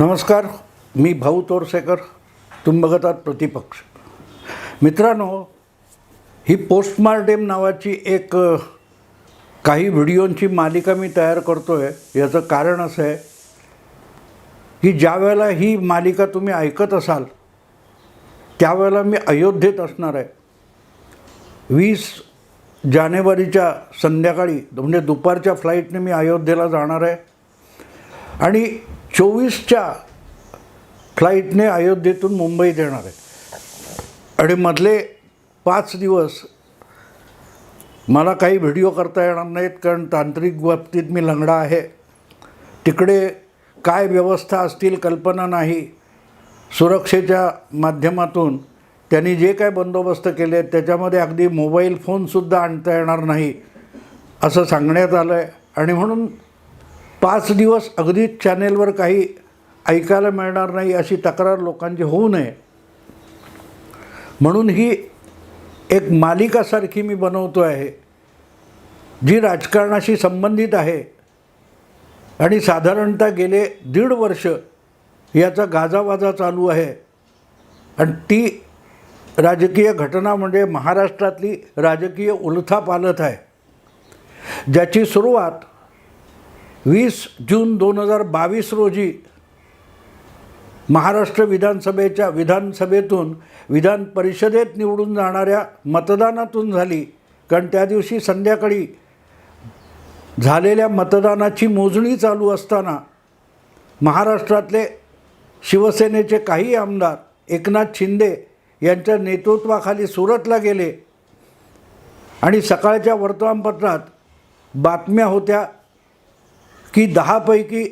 नमस्कार मी भाऊ तोरसेकर तुम्ही बघत आहात प्रतिपक्ष. मित्रांनो ही पोस्टमार्टेम नावाची एक काही व्हिडिओंची मालिका मी तयार करतो आहे याचं कारण असं आहे की ज्या वेळेला ही मालिका तुम्ही ऐकत असाल त्यावेळेला मी अयोध्येत असणार आहे. वीस जानेवारीच्या संध्याकाळी म्हणजे दुपारच्या फ्लाईटने मी अयोध्येला जाणार आहे. आणि चोवीसच्या फ्लाईटने अयोध्येतून मुंबईत येणार आहे. आणि मधले पाच दिवस मला काही व्हिडिओ करता येणार नाहीत कारण तांत्रिक बाबतीत मी लंगडा आहे. तिकडे काय व्यवस्था असतील कल्पना नाही. सुरक्षेच्या माध्यमातून त्यांनी जे काय बंदोबस्त केले आहेत त्याच्यामध्ये अगदी मोबाईल फोनसुद्धा आणता येणार नाही असं सांगण्यात आलं आहे आणि म्हणून पाच दिवस अगदीच चॅनेलवर काही ऐकायला मिळणार नाही अशी तक्रार लोकांची होऊ नये. म्हणून ही एक मालिकासारखी मी बनवतो आहे जी राजकारणाशी संबंधित आहे. आणि साधारणतः गेले दीड वर्ष याचा गाजावाजा चालू आहे. आणि ती राजकीय घटना म्हणजे महाराष्ट्रातली राजकीय उलथापालथ आहे. ज्याची सुरुवात वीस जून दोन हजार बावीस रोजी महाराष्ट्र विधानसभेच्या विधानसभेतून विधान परिषदेत निवडून जाणाऱ्या मतदानातून झाली. कारण त्या दिवशी संध्याकाळी झालेल्या मतदानाची मोजणी चालू असताना महाराष्ट्रातले शिवसेनेचे काही आमदार एकनाथ शिंदे यांच्या नेतृत्वाखाली सुरतला गेले. आणि सकाळच्या वर्तमानपत्रात बातम्या होत्या की दहापैकी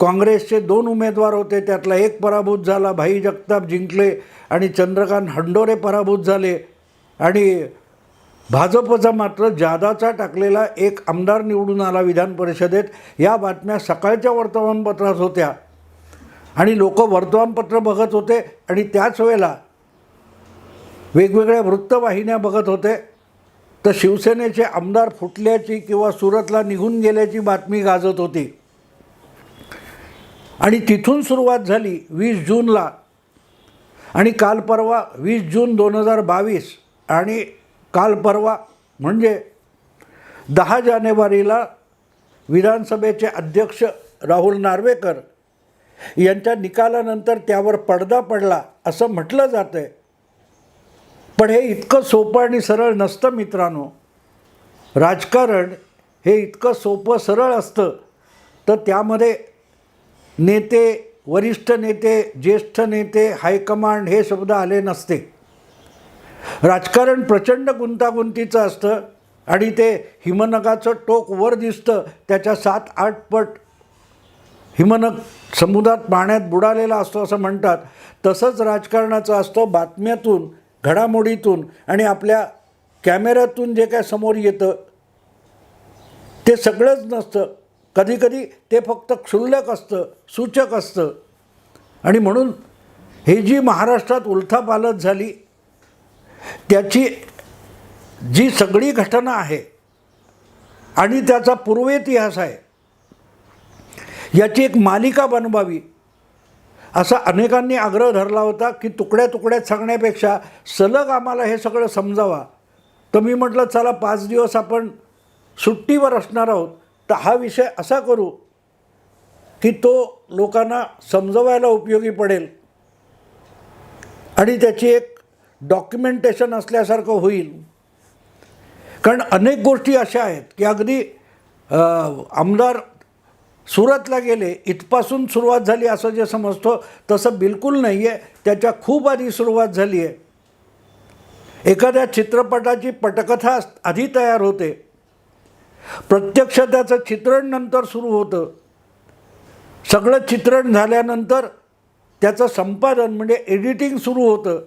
काँग्रेसचे दोन उमेदवार होते त्यातला एक पराभूत झाला भाई जगताप जिंकले आणि चंद्रकांत हंडोरे पराभूत झाले. आणि भाजपचा मात्र जादाचा टाकलेला एक आमदार निवडून आला विधान परिषदेत. या बातम्या सकाळच्या वर्तमानपत्रात होत्या. आणि लोक वर्तमानपत्र बघत होते आणि त्याच वेळेला वेगवेगळ्या वृत्तवाहिन्या बघत होते. तर शिवसेनेचे आमदार फुटल्याची किंवा सुरतला निघून गेल्याची बातमी गाजत होती. आणि तिथून सुरुवात झाली वीस जूनला. आणि काल परवा वीस जून दोन हजार बावीस आणि काल परवा म्हणजे दहा जानेवारीला विधानसभेचे अध्यक्ष राहुल नार्वेकर यांच्या निकालानंतर त्यावर पडदा पडला असं म्हटलं जातं आहे पण हे इतकं सोपं आणि सरळ नसतं मित्रांनो. राजकारण हे इतकं सोपं सरळ असतं. तर त्यामध्ये नेते वरिष्ठ नेते ज्येष्ठ नेते हायकमांड हे शब्द आले नसते. राजकारण प्रचंड गुंतागुंतीचं असतं आणि ते हिमनगाचं टोक वर दिसतं. त्याच्या सात आठ पट हिमनग समुद्रात पाण्यात बुडालेला असतो असं म्हणतात. तसंच राजकारणाचं असतं बातम्यातून घडामोडीतून आणि आपल्या कॅमेऱ्यातून जे काय समोर येतं ते सगळंच नसतं. कधीकधी ते फक्त क्षुल्लक असतं सूचक असतं. आणि म्हणून ही जी महाराष्ट्रात उलथापालथ झाली त्याची जी सगळी घटना आहे आणि त्याचा पूर्वेतिहास आहे याची एक मालिका बनवावी. असा अनेकांनी आग्रह धरला होता की तुकड्या तुकड्यात सांगण्यापेक्षा सलग आम्हाला हे सगळं समजावा. तर मी म्हटलं चला पाच दिवस आपण सुट्टीवर असणार आहोत. तर हा विषय असा करू की तो लोकांना समजवायला उपयोगी पडेल. आणि त्याची एक डॉक्युमेंटेशन असल्यासारखं होईल. कारण अनेक गोष्टी अशा आहेत की अगदी आमदार सुरतला गेले इथपासून सुरुवात झाली असं जे समजतो तसं बिलकुल नाही आहे त्याच्या खूप आधी सुरुवात झाली आहे एखाद्या चित्रपटाची पटकथा आधी तयार होते. प्रत्यक्ष त्याचं चित्रण नंतर सुरू होतं. सगळं चित्रण झाल्यानंतर त्याचं संपादन म्हणजे एडिटिंग सुरू होतं.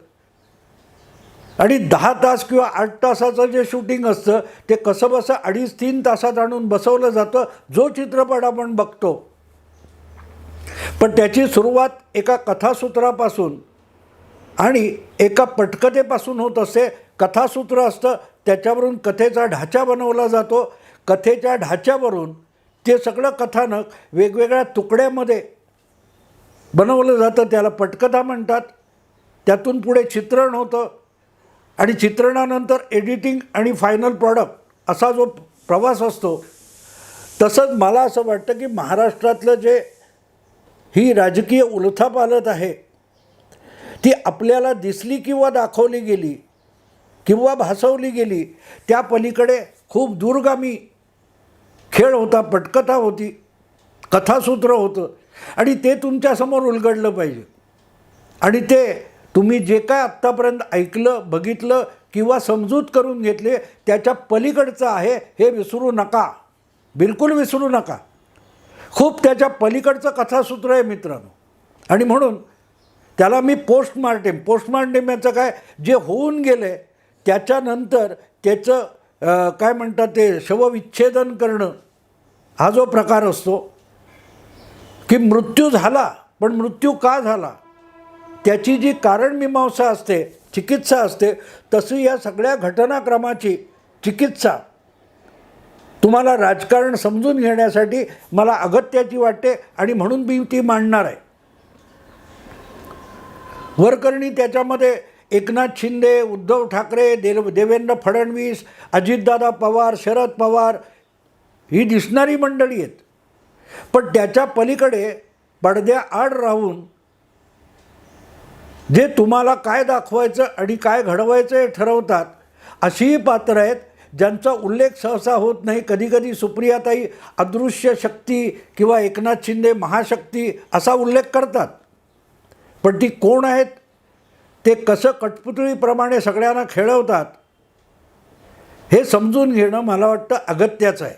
आणि दहा तास किंवा आठ तासाचं जे शूटिंग असतं ते कसं बसं अडीच तीन तासात आणून बसवलं जातं जो चित्रपट आपण बघतो. पण त्याची सुरुवात एका कथासूत्रापासून आणि एका पटकथेपासून होत असते. कथासूत्र असतं त्याच्यावरून कथेचा ढाचा बनवला जातो. कथेच्या ढाच्यावरून ते सगळं कथानक वेगवेगळ्या तुकड्यामध्ये बनवलं जातं त्याला पटकथा म्हणतात. त्यातून पुढे चित्रण होतं. आणि चित्रणानंतर एडिटिंग आणि फायनल प्रॉडक्ट असा जो प्रवास असतो तसंच मला असं वाटतं की महाराष्ट्रातलं जे ही राजकीय उलथापालत आहे ती आपल्याला दिसली किंवा दाखवली गेली किंवा भासवली गेली त्या पलीकडे खूप दूरगामी खेळ होता पटकथा होती कथासूत्र होतं आणि ते तुमच्यासमोर उलगडलं पाहिजे. आणि ते तुम्ही जे काय आत्तापर्यंत ऐकलं बघितलं किंवा समजूत करून घेतले त्याच्या पलीकडचं आहे हे विसरू नका. बिलकुल विसरू नका. खूप त्याच्या पलीकडचं कथासूत्र आहे मित्रांनो. आणि म्हणून त्याला मी पोस्टमार्टेम पोस्टमार्टेम याचं काय जे होऊन गेले त्याच्यानंतर त्याचं काय म्हणतात ते शवविच्छेदन करणं हा जो प्रकार असतो की मृत्यू झाला पण मृत्यू का झाला? त्याची जी कारणमीमांसा असते चिकित्सा असते तशी या सगळ्या घटनाक्रमाची चिकित्सा तुम्हाला राजकारण समजून घेण्यासाठी मला अगत्याची वाटते आणि म्हणून मी ती मांडणार आहे. वरकरणी त्याच्यामध्ये एकनाथ शिंदे उद्धव ठाकरे देव देवेंद्र फडणवीस अजितदादा पवार शरद पवार ही दिसणारी मंडळी आहेत. पण त्याच्या पलीकडे पडद्या आड राहून जे तुम्हाला काय दाखवायचं आणि काय घडवायचं हे ठरवतात अशीही पात्र आहेत ज्यांचा उल्लेख सहसा होत नाही. कधीकधी सुप्रियाताई अदृश्य शक्ती किंवा एकनाथ शिंदे महाशक्ती असा उल्लेख करतात. पण ती कोण आहेत? ते कसं कठपुतळीप्रमाणे सगळ्यांना खेळवतात हे समजून घेणं मला वाटतं अगत्याचं आहे.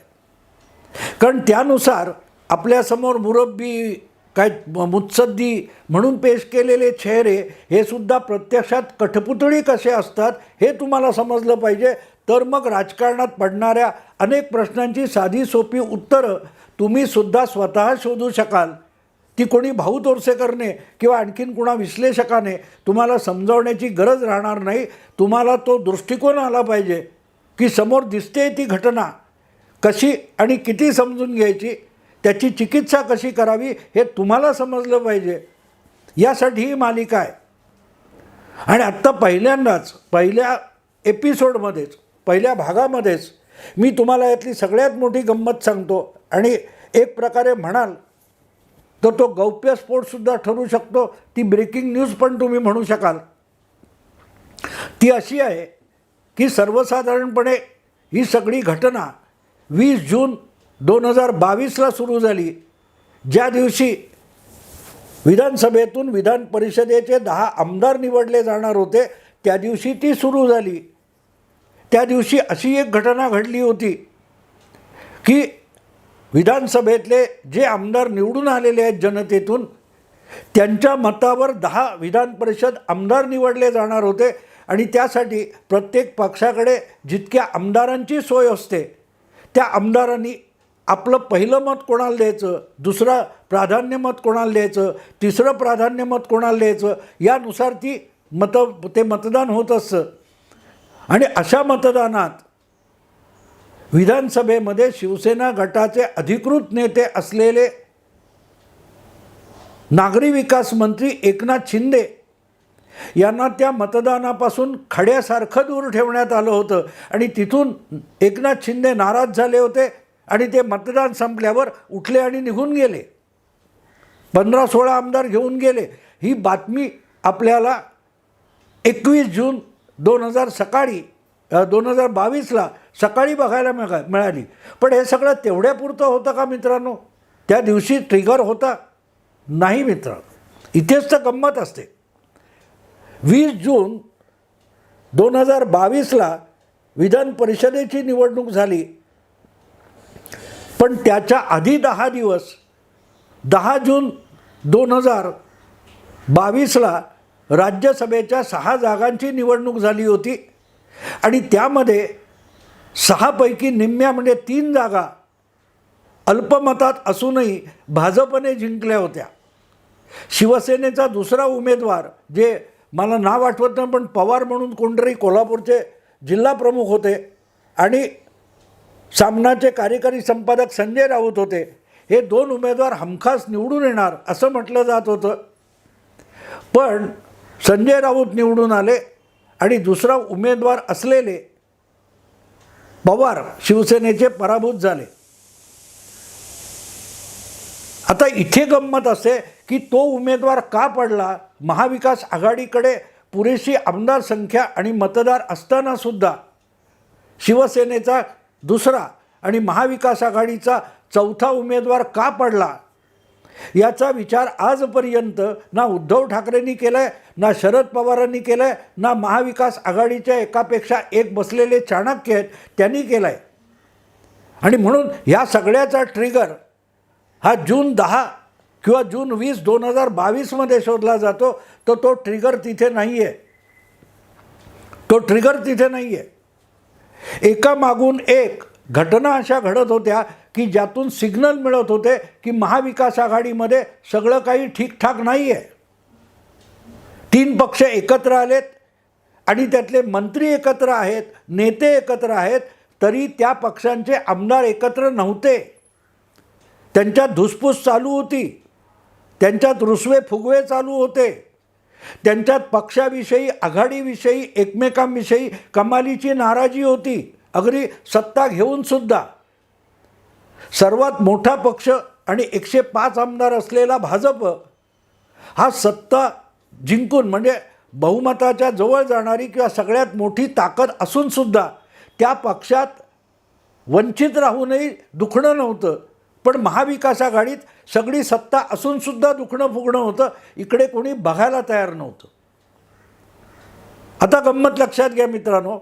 कारण त्यानुसार आपल्यासमोर मुरब्बी काय मुत्सद्दी म्हणून पेश केलेले चेहरे हे सुद्धा प्रत्यक्षात कठपुतळी कसे असतात हे तुम्हाला समजलं पाहिजे. तर मग राजकारणात पडणाऱ्या अनेक प्रश्नांची साधी सोपी उत्तरं तुम्ही सुद्धा स्वतः शोधू शकाल. ती कोणी भाऊ तोरसेकरने किंवा आणखीन कुणा विश्लेषकाने तुम्हाला समजावण्याची गरज राहणार नाही. तुम्हाला तो दृष्टिकोन आला पाहिजे की समोर दिसते ती घटना कशी आणि किती समजून घ्यायची. त्याची चिकित्सा कशी करावी हे तुम्हाला समजलं पाहिजे. यासाठी ही मालिका आहे. आणि आत्ता पहिल्यांदाच पहिल्या एपिसोडमध्येच पहिल्या भागामध्येच मी तुम्हाला यातली सगळ्यात मोठी गंमत सांगतो. आणि एक प्रकारे म्हणाल तर तो गौप्यस्फोटसुद्धा ठरू शकतो. ती ब्रेकिंग न्यूज पण तुम्ही म्हणू शकाल. ती अशी आहे की सर्वसाधारणपणे ही सगळी घटना वीस जून दोन हजार बावीसला सुरू झाली. ज्या दिवशी विधानसभेतून विधान परिषदेचे दहा आमदार निवडले जाणार होते त्या दिवशी ती सुरू झाली. त्या दिवशी अशी एक घटना घडली होती की विधानसभेतले जे आमदार निवडून आलेले आहेत जनतेतून त्यांच्या मतावर दहा विधान परिषद आमदार निवडले जाणार होते आणि त्यासाठी प्रत्येक पक्षाकडे जितक्या आमदारांची सोय असते त्या आमदारांनी आपलं पहिलं मत कोणाला द्यायचं? दुसरं प्राधान्य मत कोणाला द्यायचं? तिसरं प्राधान्य मत कोणाला द्यायचं? यानुसार ती मतं ते मतदान होत असतं. आणि अशा मतदानात विधानसभेमध्ये शिवसेना गटाचे अधिकृत नेते असलेले नागरी विकास मंत्री एकनाथ शिंदे यांना त्या मतदानापासून खड्यासारखं दूर ठेवण्यात आलं होतं. आणि तिथून एकनाथ शिंदे नाराज झाले होते. आणि ते मतदान संपल्यावर उठले आणि निघून गेले. पंधरा सोळा आमदार घेऊन गेले. ही बातमी आपल्याला एकवीस जून दोन हजार सकाळी दोन हजार बावीसला सकाळी बघायला मिळा मिळाली. पण हे सगळं तेवढ्यापुरतं होतं का मित्रांनो? त्या दिवशी ट्रिगर होता? नाही मित्रांनो इथेच तर गंमत असते. वीस जून दोन हजार बावीसला विधान परिषदेची निवडणूक झाली. पण त्याच्या आधी दहा दिवस दहा जून दोन हजार बावीसला राज्यसभेच्या सहा जागांची निवडणूक झाली होती. आणि त्यामध्ये सहापैकी निम्म्या म्हणजे तीन जागा अल्पमतात असूनही भाजपने जिंकल्या होत्या. शिवसेनेचा दुसरा उमेदवार जे मला नाव आठवत नाही पण पवार म्हणून कोणतरी कोल्हापूरचे जिल्हाप्रमुख होते. आणि सामनाचे कार्यकारी संपादक संजय राऊत होते. हे दोन उमेदवार हमखास निवडून येणार असं म्हटलं जात होतं. पण संजय राऊत निवडून आले आणि दुसरा उमेदवार असलेले पवार शिवसेनेचे पराभूत झाले. आता इथे गंमत असे की तो उमेदवार का पडला? महाविकास आघाडीकडे पुरेशी आमदार संख्या आणि मतदार असताना सुद्धा शिवसेनेचा दुसरा आणि महाविकास आघाडीचा चौथा उमेदवार का पडला? याचा विचार आजपर्यंत ना उद्धव ठाकरेंनी केला आहे ना शरद पवारांनी केला आहे ना महाविकास आघाडीच्या एकापेक्षा एक बसलेले चाणक्य आहेत त्यांनी केला आहे आणि म्हणून ह्या सगळ्याचा ट्रिगर हा जून दहा किंवा जून वीस दोन हजार बावीसमध्ये शोधला जातो तर तो ट्रिगर तिथे नाही आहे तो ट्रिगर तिथे नाही आहे एका मागून एक घटना अशा घडत होत्या की ज्यातून सिग्नल मिळत होते की महाविकास आघाडीमध्ये सगळं काही ठीकठाक नाही आहे तीन पक्ष एकत्र आलेत आणि त्यातले मंत्री एकत्र आहेत नेते एकत्र आहेत तरी त्या पक्षांचे आमदार एकत्र नव्हते. त्यांच्यात धुसफूस चालू होती. त्यांच्यात रुसवे फुगवे चालू होते. त्यांच्यात पक्षाविषयी आघाडीविषयी एकमेकांविषयी कमालीची नाराजी होती. अगदी सत्ता घेऊनसुद्धा सर्वात मोठा पक्ष आणि एकशे पाच आमदार असलेला भाजप हा सत्ता जिंकून म्हणजे बहुमताच्या जवळ जाणारी किंवा सगळ्यात मोठी ताकद असूनसुद्धा त्या पक्षात वंचित राहूनही दुखणं नव्हतं. पण महाविकास आघाडीत सगळी सत्ता असूनसुद्धा दुखणं फुगणं होतं. इकडे कोणी बघायला तयार नव्हतं. आता गंमत लक्षात घ्या मित्रांनो.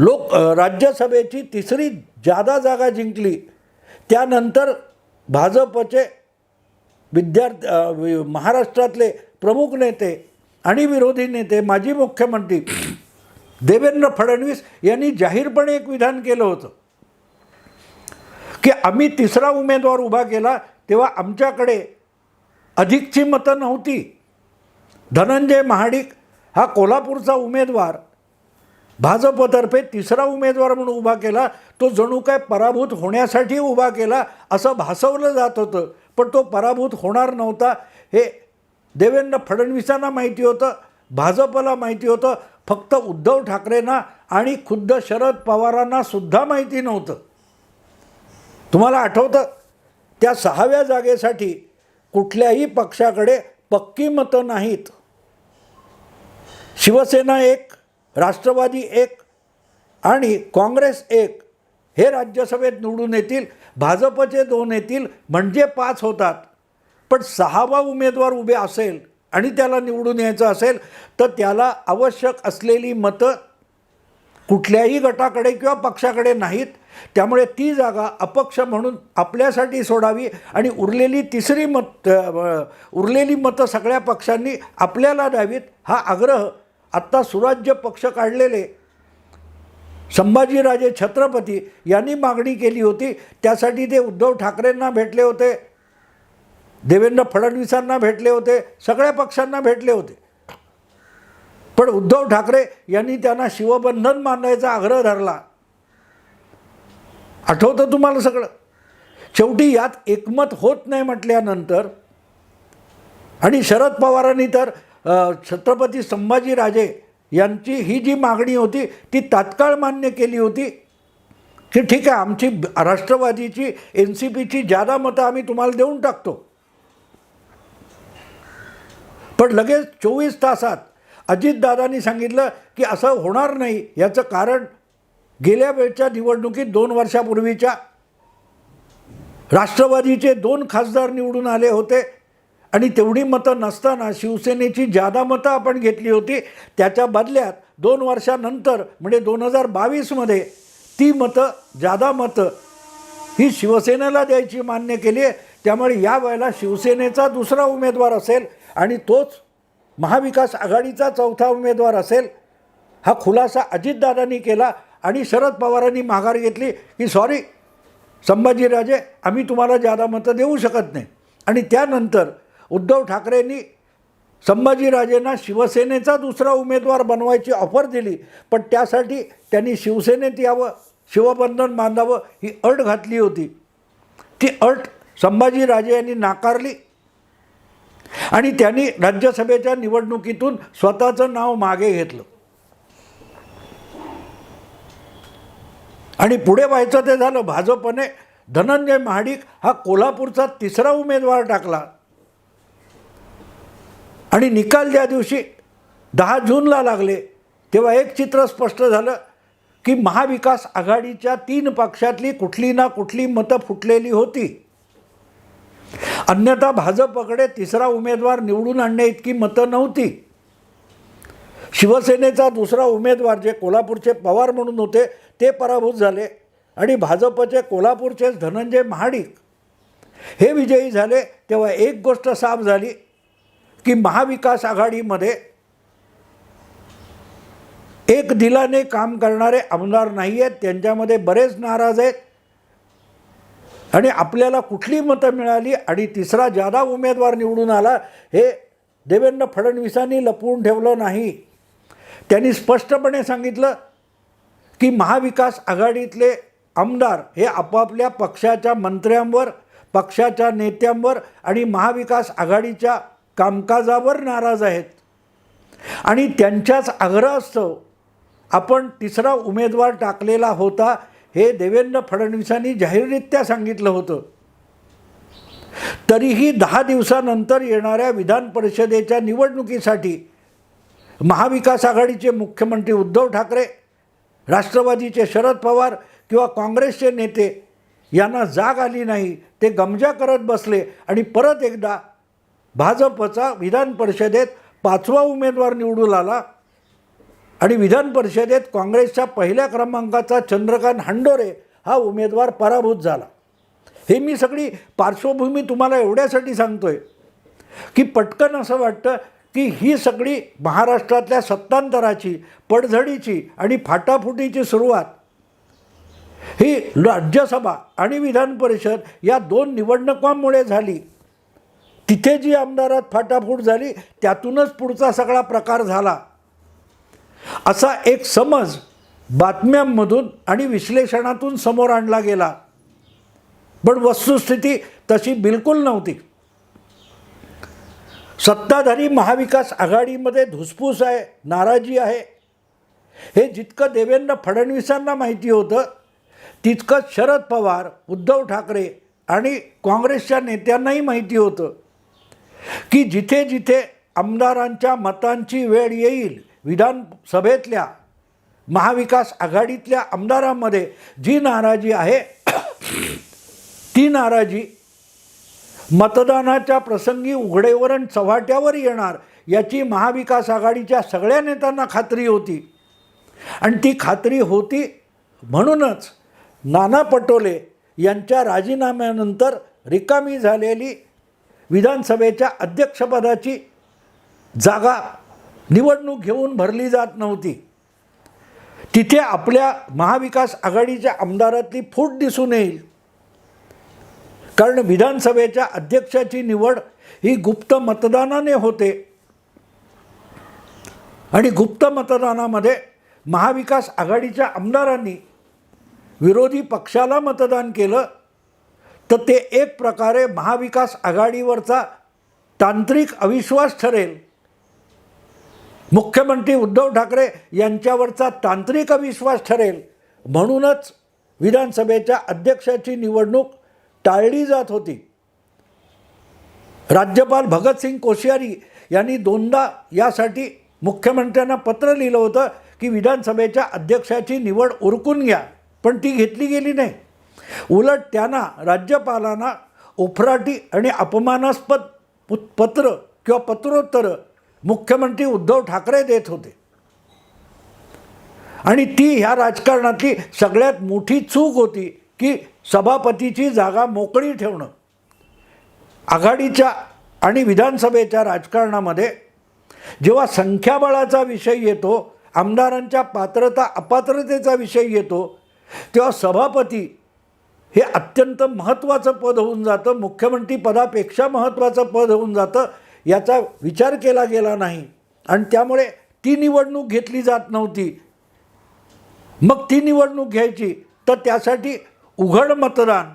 लोक राज्यसभेची तिसरी जादा जागा जिंकली. त्यानंतर भाजपचे विद्यार्थी महाराष्ट्रातले प्रमुख नेते आणि विरोधी नेते माजी मुख्यमंत्री देवेंद्र फडणवीस यांनी जाहीरपणे एक विधान केलं होतं. की आम्ही तिसरा उमेदवार उभा केला तेव्हा आमच्याकडे अधिकची मतं नव्हती. धनंजय महाडिक हा कोल्हापूरचा उमेदवार भाजपतर्फे तिसरा उमेदवार म्हणून उभा केला तो जणू काय पराभूत होण्यासाठी उभा केला असं भासवलं जात होतं पण तो पराभूत होणार नव्हता. हे देवेंद्र फडणवीसांना माहिती होतं भाजपला माहिती होतं फक्त उद्धव ठाकरेंना आणि खुद्द शरद पवारांना सुद्धा माहिती नव्हतं. तुम्हाला आठवतं? त्या सहाव्या जागेसाठी कुठल्याही पक्षाकडे पक्की मतं नाहीत. शिवसेना एक राष्ट्रवादी एक आणि काँग्रेस एक हे राज्यसभेत निवडून येतील भाजपचे दोन येतील म्हणजे पाच होतात. पण सहावा उमेदवार उभे असेल आणि त्याला निवडून यायचं असेल तर त्याला आवश्यक असलेली मतं कुठल्याही गटाकडे किंवा पक्षाकडे नाहीत. त्यामुळे ती जागा अपक्ष म्हणून आपल्यासाठी सोडावी आणि उरलेली तिसरी मत उरलेली मतं सगळ्या पक्षांनी आपल्याला द्यावीत हा आग्रह आत्ता सुराज्य पक्ष काढलेले संभाजीराजे छत्रपती यांनी मागणी केली होती. त्यासाठी ते उद्धव ठाकरेंना भेटले होते देवेंद्र फडणवीसांना भेटले होते सगळ्या पक्षांना भेटले होते. पण उद्धव ठाकरे यांनी त्यांना शिवबंधन मानायचा आग्रह धरला. आठवतं तुम्हाला सगळं? शेवटी यात एकमत होत नाही म्हटल्यानंतर आणि शरद पवारांनी तर छत्रपती संभाजीराजे यांची ही जी मागणी होती ती तात्काळ मान्य केली होती. की ठीक आहे आमची राष्ट्रवादीची एन सी पीची जादा मतं आम्ही तुम्हाला देऊन टाकतो. पण लगेच चोवीस तासात अजितदादांनी सांगितलं की असं होणार नाही याचं कारण गेल्या वेळच्या निवडणुकीत दोन वर्षापूर्वीच्या राष्ट्रवादीचे दोन खासदार निवडून आले होते. आणि तेवढी मतं नसताना शिवसेनेची जादा मतं आपण घेतली होती त्याच्या बदल्यात दोन वर्षानंतर म्हणजे दोन हजार बावीसमध्ये ती मतं जादा मतं ही शिवसेनेला द्यायची मान्य केली आहे. त्यामुळे या वेळेला शिवसेनेचा दुसरा उमेदवार असेल आणि तोच महाविकास आघाडीचा चौथा उमेदवार असेल हा खुलासा अजितदादांनी केला. आणि शरद पवारांनी माघार घेतली की सॉरी संभाजीराजे आम्ही तुम्हाला जादा मतं देऊ शकत नाही. आणि त्यानंतर उद्धव ठाकरेंनी संभाजीराजेंना शिवसेनेचा दुसरा उमेदवार बनवायची ऑफर दिली. पण त्यासाठी त्यांनी शिवसेनेत यावं शिवबंधन बांधावं ही अट घातली होती. ती अट संभाजीराजे यांनी नाकारली. आणि त्यांनी राज्यसभेच्या निवडणुकीतून स्वतःचं नाव मागे घेतलं. आणि पुढे व्हायचं ते झालं भाजपने धनंजय महाडिक हा कोल्हापूरचा तिसरा उमेदवार टाकला. आणि निकाल ज्या दिवशी दहा जूनला लागले तेव्हा एक चित्र स्पष्ट झालं की महाविकास आघाडीच्या तीन पक्षातली कुठली ना कुठली मतं फुटलेली होती. अन्यथा भाजपकडे तिसरा उमेदवार निवडून आणण्या इतकी मतं नव्हती. शिवसेनेचा दुसरा उमेदवार जे कोल्हापूरचे पवार म्हणून होते ते पराभूत झाले आणि भाजपचे कोल्हापूरचेच धनंजय महाडिक हे विजयी झाले. तेव्हा एक गोष्ट साफ झाली की महाविकास आघाडीमध्ये एक दिलाने काम करणारे आमदार नाही आहेत त्यांच्यामध्ये बरेच नाराज आहेत. आणि आपल्याला कुठली मतं मिळाली आणि तिसरा जादा उमेदवार निवडून आला हे देवेंद्र फडणवीसांनी लपवून ठेवलं नाही. त्यांनी स्पष्टपणे सांगितलं की महाविकास आघाडीतले आमदार हे आपापल्या पक्षाच्या मंत्र्यांवर पक्षाच्या नेत्यांवर आणि महाविकास आघाडीच्या कामकाजावर नाराज आहेत. आणि त्यांच्याच आग्रहास्तव आपण तिसरा उमेदवार टाकलेला होता हे देवेंद्र फडणवीसांनी जाहीररित्या सांगितलं होतं. तरीही दहा दिवसानंतर येणाऱ्या विधान परिषदेच्या निवडणुकीसाठी महाविकास आघाडीचे मुख्यमंत्री उद्धव ठाकरे राष्ट्रवादीचे शरद पवार किंवा काँग्रेसचे नेते यांना जाग आली नाही ते गमजा करत बसले आणि परत एकदा भाजपचा विधान परिषदेत पाचवा उमेदवार निवडून आला आणि विधान परिषदेत काँग्रेसच्या पहिल्या क्रमांकाचा चंद्रकांत हंडोरे हा उमेदवार पराभूत झाला. हे मी सगळी पार्श्वभूमी तुम्हाला एवढ्यासाठी सांगतोय की पटकन असं वाटतं की ही सगळी महाराष्ट्रातल्या सत्तांतराची पडझडीची आणि फाटाफुटीची सुरुवात. ही राज्यसभा आणि विधान परिषद या दोन निवडणुकांमुळे झाली. तिथे जी आमदारात फाटाफूट झाली त्यातूनच पुढचा सगळा प्रकार झाला. असा एक समज बातम्यांमधून आणि विश्लेषणातून समोर आणला गेला. पण वस्तुस्थिती तशी बिलकुल नव्हती. सत्ताधारी महाविकास आघाडीमध्ये धुसफूस आहे नाराजी आहे. हे जितकं देवेंद्र फडणवीसांना माहिती होतं तितकंच शरद पवार उद्धव ठाकरे आणि काँग्रेसच्या नेत्यांनाही माहिती होतं की जिथे जिथे आमदारांच्या मतांची वेळ येईल विधानसभेतल्या महाविकास आघाडीतल्या आमदारांमध्ये जी नाराजी आहे ती नाराजी मतदानाच्या प्रसंगी उघडेवरण चव्हाट्यावर येणार याची महाविकास आघाडीच्या सगळ्या नेत्यांना खात्री होती. आणि ती खात्री होती म्हणूनच नाना पटोले यांच्या राजीनाम्यानंतर रिकामी झालेली विधानसभेच्या अध्यक्षपदाची जागा निवडणूक घेऊन भरली जात नव्हती. तिथे आपल्या महाविकास आघाडीच्या आमदारातली फूट दिसून येईल. कारण विधानसभेच्या अध्यक्षाची निवड ही गुप्त मतदानाने होते. आणि गुप्त मतदानामध्ये महाविकास आघाडीच्या आमदारांनी विरोधी पक्षाला मतदान केलं तर ते एक प्रकारे महाविकास आघाडीवरचा तांत्रिक अविश्वास ठरेल. मुख्यमंत्री उद्धव ठाकरे यांच्यावरचा तांत्रिक अविश्वास ठरेल. म्हणूनच विधानसभेच्या अध्यक्षाची निवडणूक टाळली जात होती. राज्यपाल भगतसिंग कोश्यारी यांनी दोनदा यासाठी मुख्यमंत्र्यांना पत्र लिहिलं होतं की विधानसभेच्या अध्यक्षाची निवड उरकून घ्या पण ती घेतली गेली नाही. उलट त्यांना राज्यपालांना उफराटी आणि अपमानास्पद पत्र किंवा पत्रोत्तरं मुख्यमंत्री उद्धव ठाकरे देत होते. आणि ती ह्या राजकारणातली सगळ्यात मोठी चूक होती की सभापतीची जागा मोकळी ठेवणं आघाडीच्या आणि विधानसभेच्या राजकारणामध्ये जेव्हा संख्याबळाचा विषय येतो आमदारांच्या पात्रता अपात्रतेचा विषय येतो तेव्हा सभापती हे अत्यंत महत्त्वाचं पद होऊन जातं मुख्यमंत्री पदापेक्षा महत्त्वाचं पद होऊन जातं याचा विचार केला गेला नाही. आणि त्यामुळे ती निवडणूक घेतली जात नव्हती. मग ती निवडणूक घ्यायची तर त्यासाठी उघड मतदान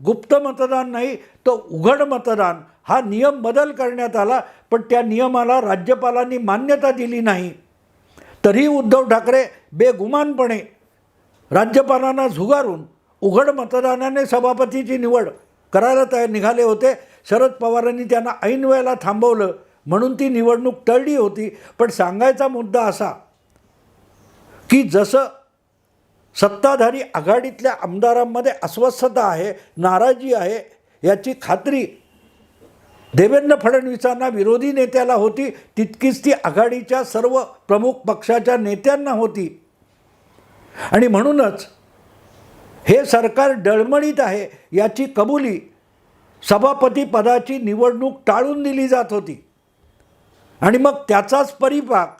गुप्त मतदान नाही तर उघड मतदान हा नियम बदल करण्यात आला पण त्या नियमाला राज्यपालांनी मान्यता दिली नाही. तरी उद्धव ठाकरे बेगुमानपणे राज्यपालांना झुगारून उघड मतदानाने सभापतीची निवड करायला तयार निघाले होते. शरद पवारांनी त्यांना ऐन वेळेला थांबवलं म्हणून ती निवडणूक टळली होती. पण सांगायचा मुद्दा असा की जसं सत्ताधारी आघाडीतल्या आमदारांमध्ये अस्वस्थता आहे नाराजी आहे याची खात्री देवेंद्र फडणवीसांना विरोधी नेत्याला होती तितकीच ती आघाडीच्या सर्व प्रमुख पक्षाच्या नेत्यांना होती. आणि म्हणूनच हे सरकार डळमळीत आहे याची कबुली सभापती पदाची निवडणूक टाळून दिली जात होती. आणि मग त्याचाच परिपाक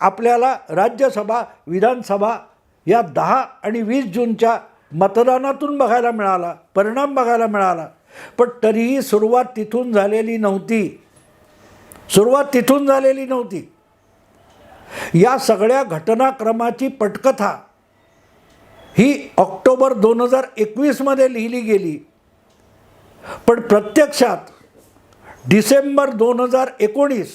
आपल्याला राज्यसभा विधानसभा या दहा आणि वीस जूनच्या मतदानातून बघायला मिळाला परिणाम बघायला मिळाला. पण तरीही सुरुवात तिथून झालेली नव्हती. सुरुवात तिथून झालेली नव्हती. या सगळ्या घटनाक्रमाची पटकथा ही ऑक्टोबर दोन हजार एकवीसमध्ये लिहिली गेली. पण प्रत्यक्षात डिसेंबर दोन हजार एकोणीस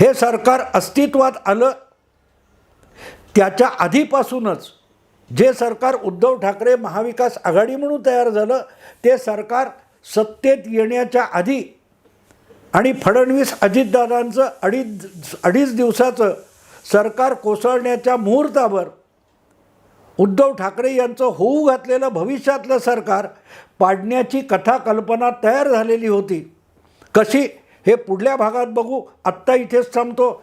हे सरकार अस्तित्वात आलं त्याच्या आधीपासूनच जे सरकार उद्धव ठाकरे महाविकास आघाडी म्हणून तयार झालं ते सरकार सत्तेत येण्याच्या आधी आणि फडणवीस अजितदादांचं अडीच अडीच दिवसाचं सरकार कोसळण्याच्या मुहूर्तावर उद्धव ठाकरे यांचं होऊ घातलेलं भविष्यातलं सरकार पाडण्याची कथा कल्पना तयार झालेली होती. कशी? हे पुढल्या भागात बघू. आत्ता इथेच थांबतो.